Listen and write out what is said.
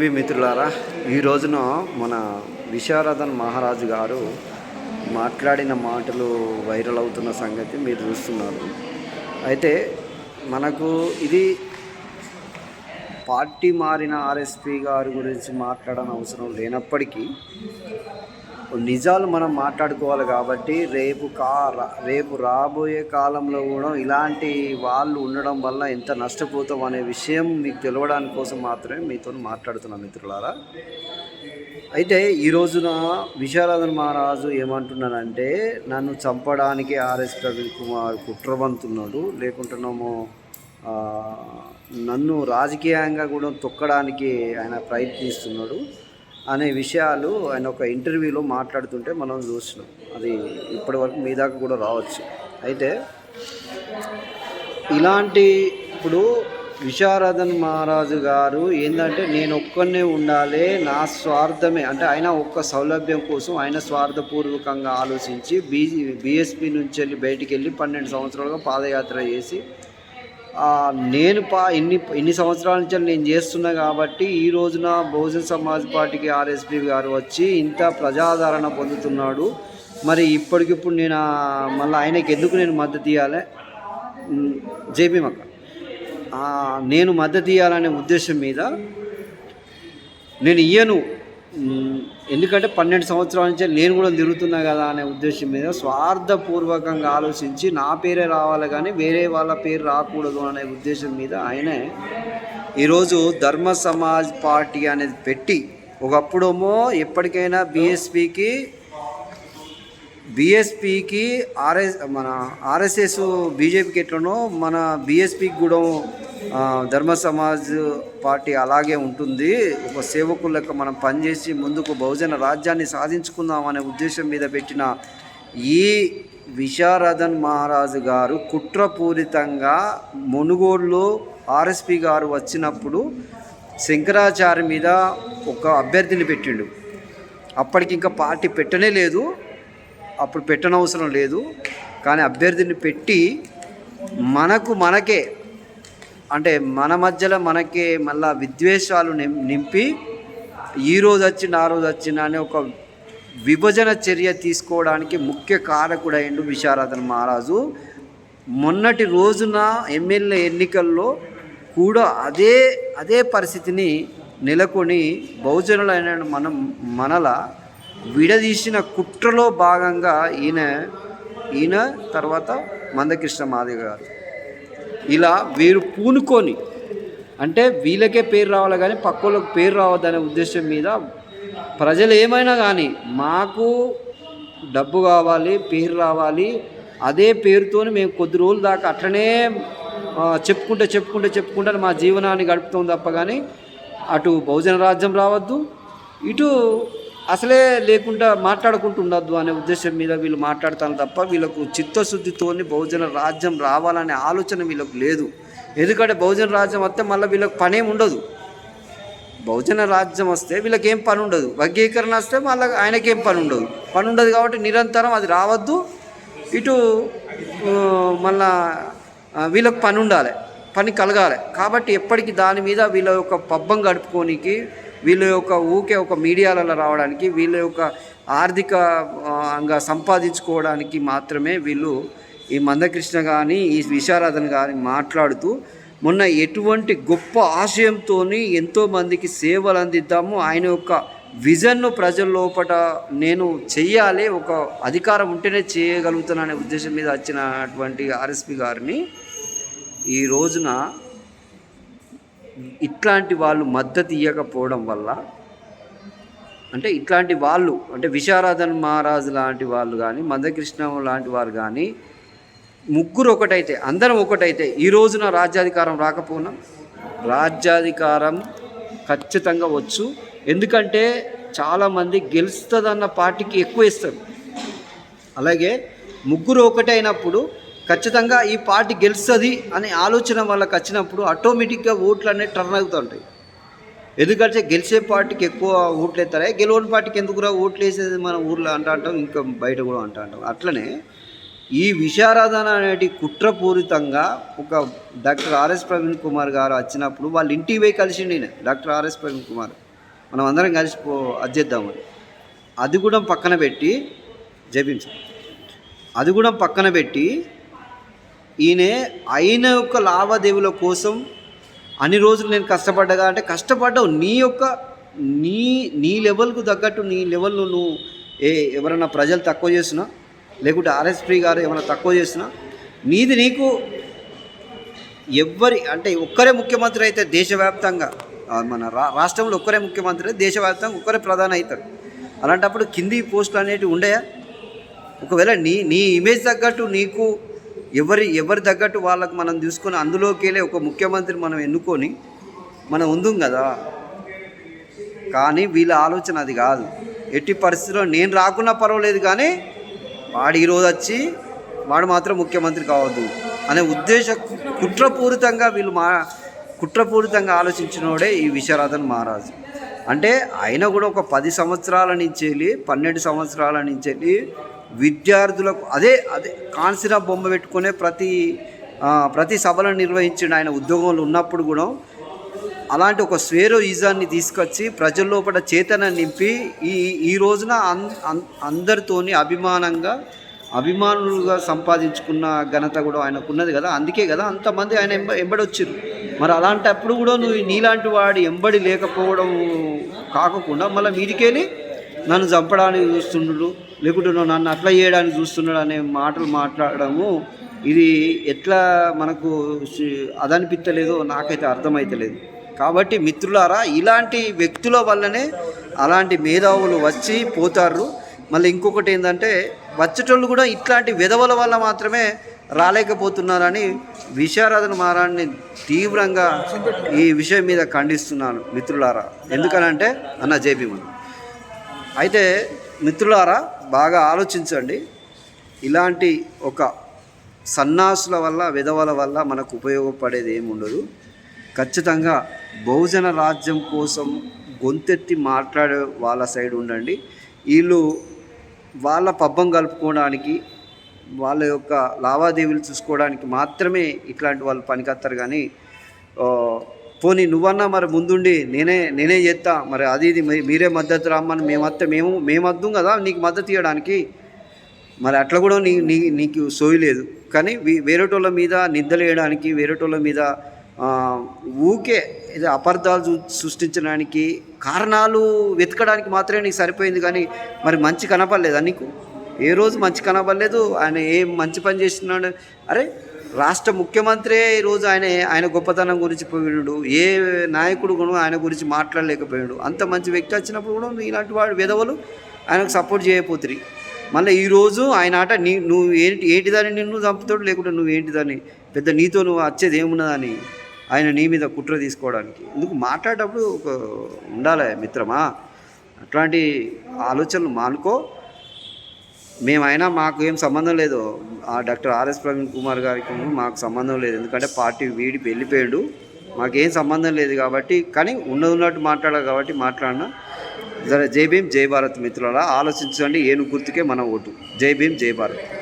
వి మిత్రులారా ఈ రోజున మన విశారదన్ మహారాజు గారు మాట్లాడిన మాటలు వైరల్ అవుతున్న సంగతి మీరు చూస్తున్నారు. అయితే మనకు ఇది పార్టీ మారిన ఆర్ఎస్పి గారి గురించి మాట్లాడని అవసరం లేనప్పటికీ నిజాలు మనం మాట్లాడుకోవాలి కాబట్టి రేపు కా రా- రేపు రాబోయే కాలంలో కూడా ఇలాంటి వాళ్ళు ఉండడం వల్ల ఎంత నష్టపోతాం అనే విషయం మీకు తెలవడానికి కోసం మాత్రమే మీతో మాట్లాడుతున్నాను మిత్రులారా. అయితే ఈ రోజున విశారదన్ మహారాజు ఏమంటున్నానంటే నన్ను చంపడానికి ఆర్ఎస్ ప్రవీణ్ కుమార్ కుట్రవంతున్నాడు లేకుంటేనేమో నన్ను రాజకీయంగా కూడా తొక్కడానికి ఆయన ప్రయత్నిస్తున్నాడు. అనే విషయాలు ఆయన ఒక ఇంటర్వ్యూలో మాట్లాడుతుంటే మనం చూసినాం అది ఇప్పటివరకు మీ దాకా కూడా రావచ్చు. అయితే ఇలాంటి ఇప్పుడు విశారదన్ మహారాజు గారు ఏంటంటే నేను ఒక్కనే ఉండాలి నా స్వార్థమే. అంటే ఆయన ఒక్క సౌలభ్యం కోసం ఆయన స్వార్థపూర్వకంగా ఆలోచించి బీజీ బీఎస్పీ నుంచి వెళ్ళి బయటికి వెళ్ళి పన్నెండు సంవత్సరాలుగా పాదయాత్ర చేసి నేను పా ఇన్ని ఇన్ని సంవత్సరాల నుంచి నేను చేస్తున్నా కాబట్టి ఈ రోజున బహుజన్ సమాజ్ పార్టీకి ఆర్ఎస్పి గారు వచ్చి ఇంత ప్రజాదరణ పొందుతున్నాడు. మరి ఇప్పటికిప్పుడు నేను మళ్ళీ ఆయనకి ఎందుకు నేను మద్దతు ఇవ్వాలి జేపీ మక్క. నేను మద్దతు ఇవ్వాలనే ఉద్దేశం మీద నేను ఇయ్యను. ఎందుకంటే పన్నెండు సంవత్సరాల నుంచి నేను కూడా తిరుగుతున్నా కదా అనే ఉద్దేశం మీద స్వార్థపూర్వకంగా ఆలోచించి నా పేరే రావాలి కానీ వేరే వాళ్ళ పేరు రాకూడదు అనే ఉద్దేశం మీద ఆయనే ఈరోజు ధర్మ సమాజ్ పార్టీ అనేది పెట్టి ఒకప్పుడేమో ఎప్పటికైనా బీఎస్పీకి బీఎస్పీకి ఆర్ఎస్ మన ఆర్ఎస్ఎస్ బీజేపీకి ఎట్లనో మన బీఎస్పీకి కూడా ధర్మ సమాజ్ పార్టీ అలాగే ఉంటుంది. ఒక సేవకుల లెక్క మనం పనిచేసి ముందుకు బహుజన రాజ్యాన్ని సాధించుకుందాం అనే ఉద్దేశం మీద పెట్టిన ఈ విశారదన్ మహారాజు గారు కుట్రపూరితంగా మునుగోడులో ఆర్ఎస్పి గారు వచ్చినప్పుడు శంకరాచార్య మీద ఒక అభ్యర్థిని పెట్టిండు. అప్పటికి ఇంకా పార్టీ పెట్టనే లేదు. అప్పుడు పెట్టనవసరం లేదు. కానీ అభ్యర్థిని పెట్టి మనకు మనకే అంటే మన మధ్యలో మనకే మళ్ళా విద్వేషాలు నిం- నింపి ఈ రోజు వచ్చిన ఆ రోజు వచ్చిన అనే ఒక విభజన చర్య తీసుకోవడానికి ముఖ్య కారకుడైండు విశారదన మహారాజు. మొన్నటి రోజున ఎమ్మెల్యే ఎన్నికల్లో కూడా అదే అదే పరిస్థితిని నెలకొని బహుజనులైన మనం మనల విడదీసిన కుట్రలో భాగంగా ఈయన ఈయన తర్వాత మందకృష్ణ మాదిగ గారు. ఇలా వీరు పూనుకొని అంటే వీళ్ళకే పేరు రావాలి కానీ పక్కోళ్ళకి పేరు రావద్దనే ఉద్దేశం మీద ప్రజలు ఏమైనా కానీ మాకు డబ్బు కావాలి పేరు రావాలి అదే పేరుతో మేము కొద్ది రోజుల దాకా అట్లనే చెప్పుకుంటే చెప్పుకుంటే చెప్పుకుంటే మా జీవనాన్ని గడుపుతాం తప్ప కానీ అటు బహుజన రాజ్యం రావద్దు ఇటు అసలే లేకుండా మాట్లాడుకుంటూ ఉండద్దు అనే ఉద్దేశం మీద వీళ్ళు మాట్లాడతాను తప్ప వీళ్ళకు చిత్తశుద్ధితోని బహుజన రాజ్యం రావాలనే ఆలోచన వీళ్ళకు లేదు. ఎందుకంటే బహుజన రాజ్యం వస్తే మళ్ళీ వీళ్ళకి పనేం ఉండదు. బహుజన రాజ్యం వస్తే వీళ్ళకి ఏం పని ఉండదు. వర్గీకరణ వస్తే మళ్ళీ ఆయనకేం పని ఉండదు. పని ఉండదు కాబట్టి నిరంతరం అది రావద్దు. ఇటు మళ్ళా వీళ్ళకి పని ఉండాలి. పని కలగాలి. కాబట్టి ఎప్పటికీ దాని మీద వీళ్ళ యొక్క పబ్బం గడుపుకోనికి వీళ్ళ యొక్క ఊకే ఒక మీడియాలలో రావడానికి వీళ్ళ యొక్క ఆర్థిక అంగా సంపాదించుకోవడానికి మాత్రమే వీళ్ళు ఈ మందకృష్ణ కానీ ఈ విశారదన్ కానీ మాట్లాడుతూ మొన్న ఎటువంటి గొప్ప ఆశయంతో ఎంతోమందికి సేవలు అందిద్దాము. ఆయన యొక్క విజన్ను ప్రజల లోపల నేను చెయ్యాలి. ఒక అధికారం ఉంటేనే చేయగలుగుతాననే ఉద్దేశం మీద వచ్చినటువంటి ఆర్ఎస్పి గారిని ఈ రోజున ఇట్లాంటి వాళ్ళు మద్దతు ఇవ్వకపోవడం వల్ల అంటే ఇట్లాంటి వాళ్ళు అంటే విశారాధన్ మహారాజు లాంటి వాళ్ళు కానీ మందకృష్ణ లాంటి వారు కానీ ముగ్గురు ఒకటైతే అందరం ఒకటైతే ఈ రోజున రాజ్యాధికారం రాకపోయినా రాజ్యాధికారం ఖచ్చితంగా వచ్చు. ఎందుకంటే చాలామంది గెలుస్తుందన్న పార్టీకి ఎక్కువ ఇస్తారు. అలాగే ముగ్గురు ఒకటైనప్పుడు ఖచ్చితంగా ఈ పార్టీ గెలుస్తుంది అనే ఆలోచన వాళ్ళకి వచ్చినప్పుడు ఆటోమేటిక్గా ఓట్లు అనేవి టర్న్ అవుతుంటాయి. ఎందుకంటే గెలిచే పార్టీకి ఎక్కువ ఓట్లు వేస్తారా? గెలవని పార్టీకి ఎందుకురా ఓట్లు వేసేది మన ఊర్లో అంటా అంటాం ఇంకా బయట కూడా అంటా అంటాం. అట్లనే ఈ విషారాధన అనేటి కుట్రపూరితంగా ఒక డాక్టర్ ఆర్ఎస్ ప్రవీణ్ కుమార్ గారు వచ్చినప్పుడు వాళ్ళ ఇంటికి పోయి కలిసిండి నేను డాక్టర్ ఆర్ఎస్ ప్రవీణ్ కుమార్. మనం అందరం కలిసి పో అది అది కూడా పక్కన పెట్టి జపించాలి అది కూడా పక్కన పెట్టి ఈయన అయిన యొక్క లావాదేవీల కోసం అన్ని రోజులు నేను కష్టపడ్డగా అంటే కష్టపడ్డావు. నీ యొక్క నీ నీ లెవెల్కు తగ్గట్టు నీ లెవెల్లో నువ్వు ఏ ఎవరైనా ప్రజలు తక్కువ చేసినా లేకుంటే ఆర్ఎస్పీ గారు ఏమైనా తక్కువ చేసినా నీది నీకు ఎవ్వరి అంటే ఒక్కరే ముఖ్యమంత్రి అయితే దేశవ్యాప్తంగా మన రా రాష్ట్రంలో ఒక్కరే ముఖ్యమంత్రి దేశవ్యాప్తంగా ఒక్కరే ప్రధాని అవుతాడు. అలాంటప్పుడు కింది పోస్టులు అనేటివి ఉండయా? ఒకవేళ నీ నీ ఇమేజ్ తగ్గట్టు నీకు ఎవరి ఎవరి తగ్గట్టు వాళ్ళకి మనం చూసుకొని అందులోకి వెళ్ళి ఒక ముఖ్యమంత్రి మనం ఎన్నుకొని మనం ఉందాం కదా. కానీ వీళ్ళ ఆలోచన అది కాదు. ఎట్టి పరిస్థితిలో నేను రాకున్నా పర్వాలేదు కానీ వాడు ఈరోజు వచ్చి వాడు మాత్రం ముఖ్యమంత్రి కావద్దు అనే ఉద్దేశ కుట్రపూరితంగా వీళ్ళు మా కుట్రపూరితంగా ఆలోచించినోడే ఈ విశ్వరాధన్ మహారాజు. అంటే ఆయన కూడా ఒక పది సంవత్సరాల నుంచి వెళ్ళి పన్నెండు సంవత్సరాల నుంచి వెళ్ళి విద్యార్థులకు అదే అదే కాన్సిరా బొమ్మ పెట్టుకునే ప్రతి ప్రతి సభలను నిర్వహించిన ఆయన ఉద్యోగంలో ఉన్నప్పుడు కూడా అలాంటి ఒక స్వేరో ఈజాన్ని తీసుకొచ్చి ప్రజల లోపల చేతన నింపి ఈ ఈ రోజున అన్ అందరితోని అభిమానంగా అభిమానులుగా సంపాదించుకున్న ఘనత కూడా ఆయనకు ఉన్నది కదా. అందుకే కదా అంతమంది ఆయన ఎంబ ఎంబడొచ్చారు. మరి అలాంటప్పుడు కూడా నువ్వు నీలాంటి వాడి ఎంబడి లేకపోవడం కాకుండా మళ్ళీ మీదికెళ్ళి నన్ను చంపడానికి చూస్తున్నాడు లేకుంటే నన్ను అట్లా చేయడానికి చూస్తున్నాడు అనే మాటలు మాట్లాడడము ఇది ఎట్లా మనకు అదనిపించలేదో నాకైతే అర్థమైతలేదు. కాబట్టి మిత్రులారా ఇలాంటి వ్యక్తుల వల్లనే అలాంటి మేధావులు వచ్చి పోతారు. మళ్ళీ ఇంకొకటి ఏంటంటే వచ్చేటోళ్ళు కూడా ఇట్లాంటి విధవల వల్ల మాత్రమే రాలేకపోతున్నారని విశారదన మారాన్ని తీవ్రంగా ఈ విషయం మీద ఖండిస్తున్నాను మిత్రులారా. ఎందుకనంటే అన్న జేబీమన్ అయితే మిత్రులారా బాగా ఆలోచించండి. ఇలాంటి ఒక సన్నాసుల వల్ల విధవల వల్ల మనకు ఉపయోగపడేది ఏముండదు ఖచ్చితంగా బహుజన రాజ్యం కోసం గొంతెత్తి మాట్లాడే వాళ్ళ సైడ్ ఉండండి. వీళ్ళు వాళ్ళ పబ్బం కలుపుకోవడానికి వాళ్ళ యొక్క లావాదేవీలు చూసుకోవడానికి మాత్రమే ఇట్లాంటి వాళ్ళు పనికొస్తారు కానీ పోనీ నువ్వన్నా మరి ముందుండి నేనే నేనే చేస్తా మరి అది ఇది మీరే మద్దతు రమ్మని మేమత్తే మేము మేము అద్దం కదా నీకు మద్దతు ఇవ్వడానికి మరి అట్లా కూడా నీ నీ నీకు సోయి లేదు. కానీ వేరేటోళ్ళ మీద నిద్దలు వేయడానికి వేరేటోళ్ళ మీద ఊకే ఇది అపార్థాలు సృష్టించడానికి కారణాలు వెతకడానికి మాత్రమే నీకు సరిపోయింది కానీ మరి మంచి కనపడలేదా నీకు? ఏ రోజు మంచి కనపడలేదు ఆయన ఏం మంచి పని చేస్తున్నాడు? అరే రాష్ట్ర ముఖ్యమంత్రి ఈరోజు ఆయన ఆయన గొప్పతనం గురించి పోయినాడు. ఏ నాయకుడు కూడా ఆయన గురించి మాట్లాడలేకపోయాడు అంత మంచి వ్యక్తి వచ్చినప్పుడు కూడా ఇలాంటి వాడు విధవలు ఆయనకు సపోర్ట్ చేయకపోతుంది మళ్ళీ ఈరోజు ఆయన ఆట నీ నువ్వు ఏంటి ఏంటిదని నిన్ను చంపుతాడు లేకుంటే నువ్వు ఏంటిదని పెద్ద నీతో నువ్వు వచ్చేది ఏమున్నదని ఆయన నీ మీద కుట్ర తీసుకోవడానికి. ఎందుకు మాట్లాడేటప్పుడు ఒక ఉండాలి మిత్రమా? అట్లాంటి ఆలోచనలు మానుకో. మేమైనా మాకు ఏం సంబంధం లేదు. ఆ డాక్టర్ ఆర్ఎస్ ప్రవీణ్ కుమార్ గారికి మాకు సంబంధం లేదు. ఎందుకంటే పార్టీ వీడి వెళ్ళిపోయాడు. మాకేం సంబంధం లేదు కాబట్టి కానీ ఉన్నది ఉన్నట్టు మాట్లాడాలి కాబట్టి మాట్లాడినా. జర జై భీమ్ జై భారత్ మిత్రులారా ఆలోచించండి. ఏను గుర్తుకే మన ఓటు. జై భీమ్ జై భారత్.